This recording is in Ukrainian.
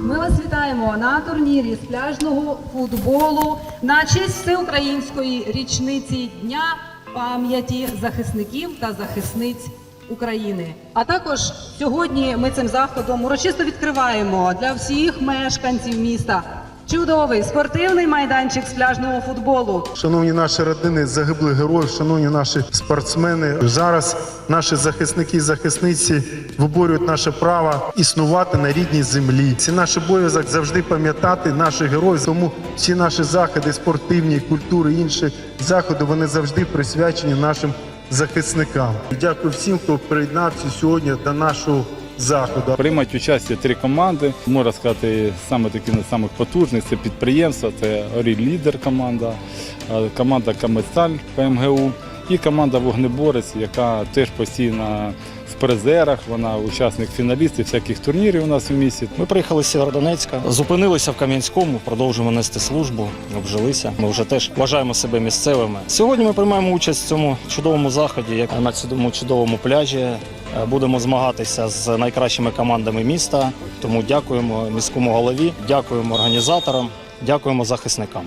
вітаємо на турнірі з пляжного футболу на честь всеукраїнської річниці Дня пам'яті захисників та захисниць України. А також сьогодні ми цим заходом урочисто відкриваємо для всіх мешканців міста чудовий спортивний майданчик з пляжного футболу. Шановні наші родини загиблих героїв, шановні наші спортсмени. Зараз наші захисники і захисниці виборюють наше право існувати на рідній землі. Це наш обов'язок завжди пам'ятати наших героїв. Тому всі наші заходи, спортивні, культури, інші заходи, вони завжди присвячені нашим захисникам. Дякую всім, хто приєднався сьогодні до нашого заходу. Приймають участь три команди. Можна сказати, саме такі не самих потужних це підприємства, це Оріль Лідер команда, команда Камецаль ПМГУ і команда Вогнеборець, яка теж постійно в призерах. Вона учасник фіналістів всяких турнірів у нас у місті. Ми приїхали з Сєвєродонецька, зупинилися в Кам'янському, продовжуємо нести службу, обжилися. Ми вже теж вважаємо себе місцевими. Сьогодні ми приймаємо участь в цьому чудовому заході, як на цьому чудовому пляжі. Е, Будемо змагатися з найкращими командами міста. Тому дякуємо міському голові, дякуємо організаторам, дякуємо захисникам.